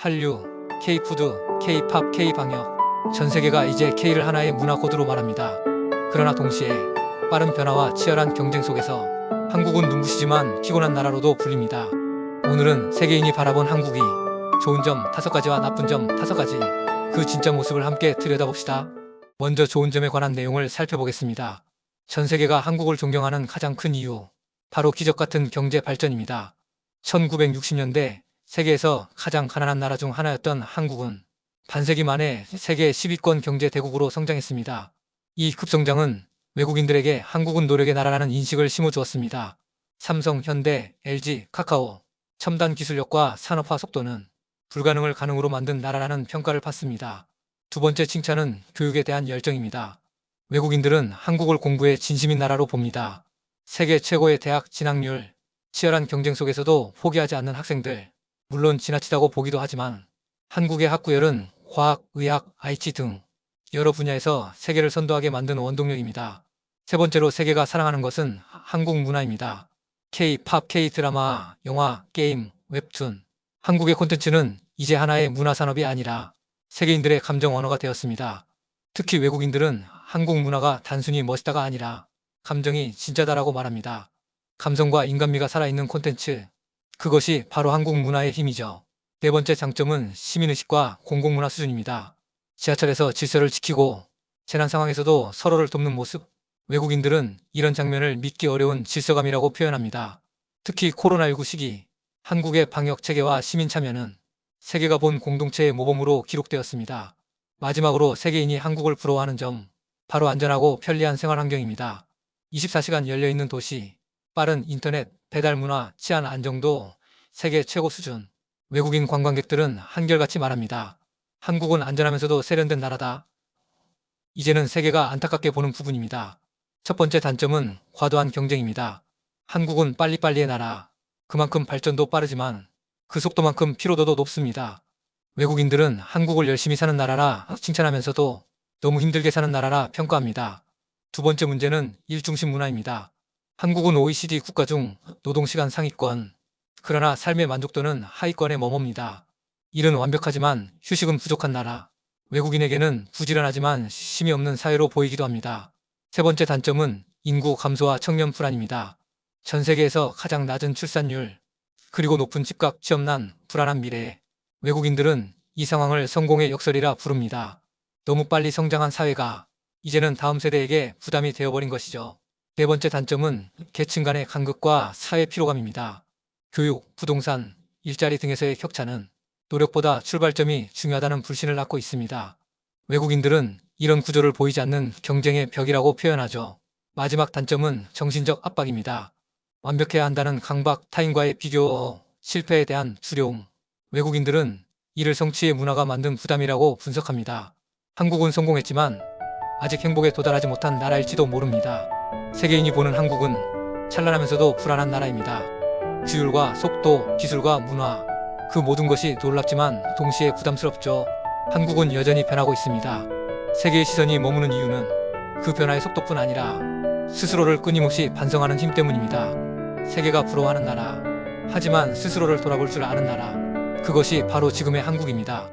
한류, K푸드, K팝, K방역. 전 세계가 이제 K를 하나의 문화 코드로 말합니다. 그러나 동시에 빠른 변화와 치열한 경쟁 속에서 한국은 눈부시지만 피곤한 나라로도 불립니다. 오늘은 세계인이 바라본 한국이 좋은 점 다섯 가지와 나쁜 점 다섯 가지 그 진짜 모습을 함께 들여다봅시다. 먼저 좋은 점에 관한 내용을 살펴보겠습니다. 전 세계가 한국을 존경하는 가장 큰 이유 바로 기적 같은 경제 발전입니다. 1960년대 세계에서 가장 가난한 나라 중 하나였던 한국은 반세기 만에 세계 10위권 경제 대국으로 성장했습니다. 이 급성장은 외국인들에게 한국은 노력의 나라라는 인식을 심어주었습니다. 삼성, 현대, LG, 카카오, 첨단 기술력과 산업화 속도는 불가능을 가능으로 만든 나라라는 평가를 받습니다. 두 번째 칭찬은 교육에 대한 열정입니다. 외국인들은 한국을 공부의 진심인 나라로 봅니다. 세계 최고의 대학 진학률, 치열한 경쟁 속에서도 포기하지 않는 학생들, 물론 지나치다고 보기도 하지만 한국의 학구열은 과학, 의학, IT 등 여러 분야에서 세계를 선도하게 만든 원동력입니다. 세 번째로 세계가 사랑하는 것은 한국 문화입니다. K-팝, K-드라마, 영화, 게임, 웹툰. 한국의 콘텐츠는 이제 하나의 문화 산업이 아니라 세계인들의 감정 언어가 되었습니다. 특히 외국인들은 한국 문화가 단순히 멋있다가 아니라 감정이 진짜다라고 말합니다. 감성과 인간미가 살아있는 콘텐츠. 그것이 바로 한국 문화의 힘이죠. 네 번째 장점은 시민의식과 공공문화 수준입니다. 지하철에서 질서를 지키고 재난 상황에서도 서로를 돕는 모습. 외국인들은 이런 장면을 믿기 어려운 질서감이라고 표현합니다. 특히 코로나19 시기 한국의 방역 체계와 시민 참여는 세계가 본 공동체의 모범으로 기록되었습니다. 마지막으로 세계인이 한국을 부러워하는 점, 바로 안전하고 편리한 생활 환경입니다. 24시간 열려있는 도시, 빠른 인터넷, 배달 문화, 치안 안정도 세계 최고 수준. 외국인 관광객들은 한결같이 말합니다. 한국은 안전하면서도 세련된 나라다. 이제는 세계가 안타깝게 보는 부분입니다. 첫 번째 단점은 과도한 경쟁입니다. 한국은 빨리빨리의 나라. 그만큼 발전도 빠르지만 그 속도만큼 피로도도 높습니다. 외국인들은 한국을 열심히 사는 나라라 칭찬하면서도 너무 힘들게 사는 나라라 평가합니다. 두 번째 문제는 일중심 문화입니다. 한국은 OECD 국가 중 노동시간 상위권, 그러나 삶의 만족도는 하위권에 머뭅니다. 일은 완벽하지만 휴식은 부족한 나라. 외국인에게는 부지런하지만 쉼이 없는 사회로 보이기도 합니다. 세 번째 단점은 인구 감소와 청년 불안입니다. 전 세계에서 가장 낮은 출산율, 그리고 높은 집값, 취업난, 불안한 미래. 외국인들은 이 상황을 성공의 역설이라 부릅니다. 너무 빨리 성장한 사회가 이제는 다음 세대에게 부담이 되어버린 것이죠. 네 번째 단점은 계층 간의 간극과 사회 피로감입니다. 교육, 부동산, 일자리 등에서의 격차는 노력보다 출발점이 중요하다는 불신을 낳고 있습니다. 외국인들은 이런 구조를 보이지 않는 경쟁의 벽이라고 표현하죠. 마지막 단점은 정신적 압박입니다. 완벽해야 한다는 강박, 타인과의 비교, 실패에 대한 두려움. 외국인들은 이를 성취의 문화가 만든 부담이라고 분석합니다. 한국은 성공했지만 아직 행복에 도달하지 못한 나라일지도 모릅니다. 세계인이 보는 한국은 찬란하면서도 불안한 나라입니다. 규율과 속도, 기술과 문화, 그 모든 것이 놀랍지만 동시에 부담스럽죠. 한국은 여전히 변하고 있습니다. 세계의 시선이 머무는 이유는 그 변화의 속도뿐 아니라 스스로를 끊임없이 반성하는 힘 때문입니다. 세계가 부러워하는 나라. 하지만 스스로를 돌아볼 줄 아는 나라. 그것이 바로 지금의 한국입니다.